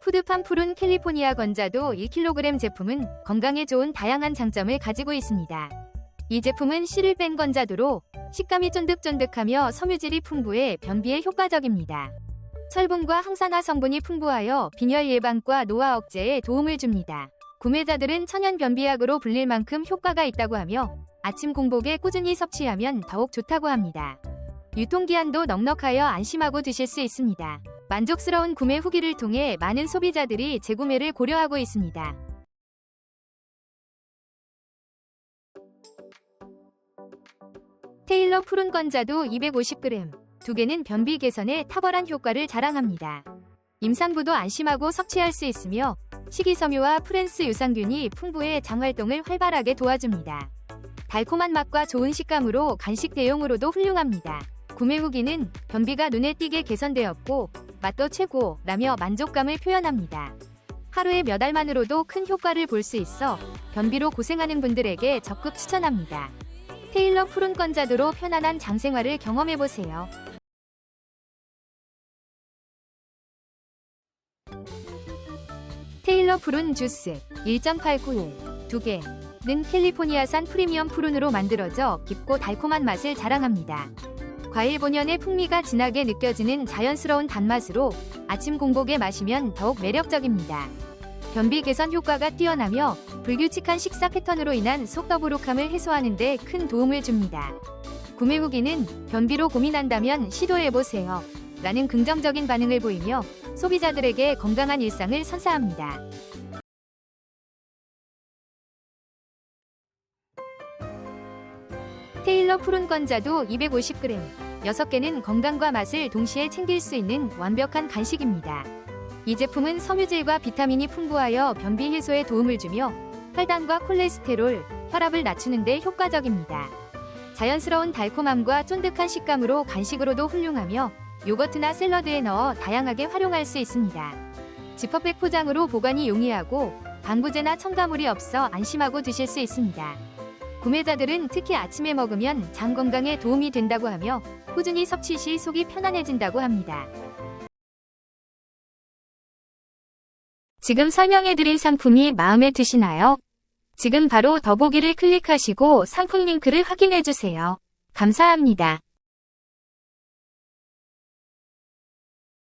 푸드팜 푸른 캘리포니아 건자도 1kg 제품은 건강에 좋은 다양한 장점을 가지고 있습니다. 이 제품은 씨를 뺀 건자도로 식감이 쫀득쫀득하며 섬유질이 풍부해 변비에 효과적입니다. 철분과 항산화 성분이 풍부하여 빈혈 예방과 노화 억제에 도움을 줍니다. 구매자들은 천연 변비약으로 불릴 만큼 효과가 있다고 하며 아침 공복에 꾸준히 섭취하면 더욱 좋다고 합니다. 유통기한도 넉넉하여 안심하고 드실 수 있습니다. 만족스러운 구매 후기를 통해 많은 소비자들이 재구매를 고려하고 있습니다. 테일러 푸른 건자도 250g, 두 개는 변비 개선에 탁월한 효과를 자랑합니다. 임산부도 안심하고 섭취할 수 있으며 식이섬유와 프랜스 유산균이 풍부해 장활동을 활발하게 도와줍니다. 달콤한 맛과 좋은 식감으로 간식 대용으로도 훌륭합니다. 구매 후기는 변비가 눈에 띄게 개선되었고 맛도 최고라며 만족감을 표현합니다. 하루에 몇 알만으로도 큰 효과를 볼 수 있어 변비로 고생하는 분들에게 적극 추천합니다. 테일러 푸른 건자도로 편안한 장생활을 경험해보세요. 테일러 푸른 주스 1.891 2개는 캘리포니아산 프리미엄 푸른으로 만들어져 깊고 달콤한 맛을 자랑합니다. 과일 본연의 풍미가 진하게 느껴지는 자연스러운 단맛으로 아침 공복에 마시면 더욱 매력적입니다. 변비 개선 효과가 뛰어나며 불규칙한 식사 패턴으로 인한 속 더부룩함을 해소하는 데 큰 도움을 줍니다. 구매 후기는 변비로 고민한다면 시도해보세요. 라는 긍정적인 반응을 보이며 소비자들에게 건강한 일상을 선사합니다. 테일러 푸른 건자도 250g, 6개는 건강과 맛을 동시에 챙길 수 있는 완벽한 간식입니다. 이 제품은 섬유질과 비타민이 풍부하여 변비 해소에 도움을 주며 혈당과 콜레스테롤, 혈압을 낮추는 데 효과적입니다. 자연스러운 달콤함과 쫀득한 식감으로 간식으로도 훌륭하며 요거트나 샐러드에 넣어 다양하게 활용할 수 있습니다. 지퍼백 포장으로 보관이 용이하고 방부제나 첨가물이 없어 안심하고 드실 수 있습니다. 구매자들은 특히 아침에 먹으면 장 건강에 도움이 된다고 하며 꾸준히 섭취 시 속이 편안해진다고 합니다. 지금 설명해드린 상품이 마음에 드시나요? 지금 바로 더보기를 클릭하시고 상품 링크를 확인해주세요. 감사합니다.